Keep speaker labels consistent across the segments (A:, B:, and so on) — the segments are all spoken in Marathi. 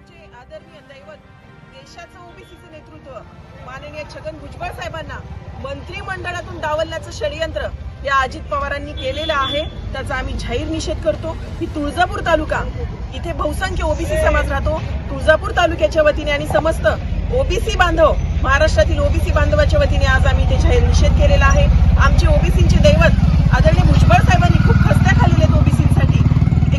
A: आमचे आदरणीय दैवत देशाचं ओबीसीचं नेतृत्व माननीय छगन भुजबळ साहेबांना मंत्रिमंडळातून डावलण्याचं षडयंत्र या अजित पवारांनी केलेलं आहे त्याचा आम्ही जाहीर निषेध करतो. की तुळजापूर तालुका इथे बहुसंख्य ओबीसी समाज राहतो. तुळजापूर तालुक्याच्या वतीने आणि समस्त ओबीसी बांधव महाराष्ट्रातील ओबीसी बांधवाच्या वतीने आज आम्ही इथे जाहीर निषेध केलेला आहे. आमचे ओबीसींचे दैवत आदरणीय भुजबळ साहेबांनी खूप खस्त्या खाल्लेल्या आहेत ओबीसींसाठी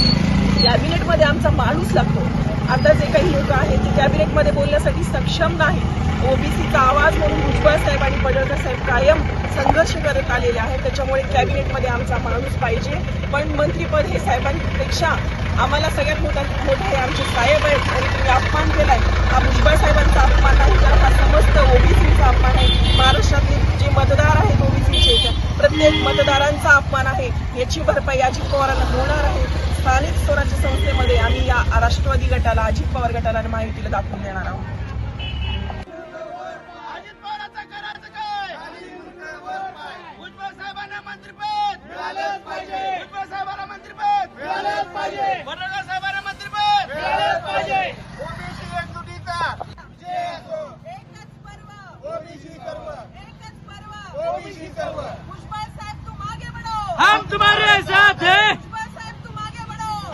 A: कॅबिनेटमध्ये आमचा माणूस लागतो. आता जे काही लोक आहेत ते कॅबिनेटमध्ये बोलण्यासाठी सक्षम नाही ओबीसीचा आवाज म्हणून भुजबळ साहेब आणि पडळकर साहेब कायम संघर्ष करत आलेले आहेत. त्याच्यामुळे कॅबिनेटमध्ये आमचा माणूस पाहिजे. पण मंत्रीपद हे साहेबांपेक्षा आम्हाला सगळ्यात मोठा मोठे हे आमचे साहेब आहेत. आणि तुम्ही अपमान केलाय. हा भुजबळ साहेबांचा अपमान आहे. तर हा ओबीसीचा अपमान आहे महाराष्ट्रातले जे मतदार आहेत ओबीसीचे प्रत्येक मतदारांचा अपमान आहे. याची भरपाई अजित पवारांना होणार आहे. स्थानिक स्वराज्य संस्थेमध्ये आम्ही या राष्ट्रवादी गटाला अजित पवार गटाला आणि महायुतीला दाखवून देणार आहोत.
B: अजित पवारांचं करायचं काय? भुजबळ साहेबांना मंत्रिपद मिळालंच पाहिजे. भुजबळ साहेबांना मंत्रिपद मिळालंच पाहिजे. पडळकर साहेबांना मंत्रिपद मिळालंच पाहिजे. ओबीसी एकजुटीचा. जय असो
A: एकच पर्व.
B: ओबीसी सर्व
A: एकच पर्व.
B: ओबीसी सर्व
A: भुजबळ साहेब तू मागे बढ़ो
C: हम तुम्हारे साथ हैं।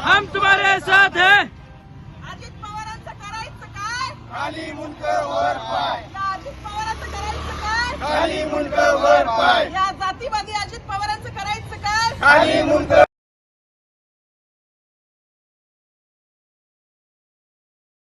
C: हम तुम्हारे साथ हैं।
A: अजित पवारांचं करायचं काय
B: खाली मुंडक वर पाय।
A: या अजित पवारांचं करायचं काय
B: खाली मुंडक वर पाय।
A: या जातीवादी अजित पवारांचं करायचं काय?
B: खाली मुंडक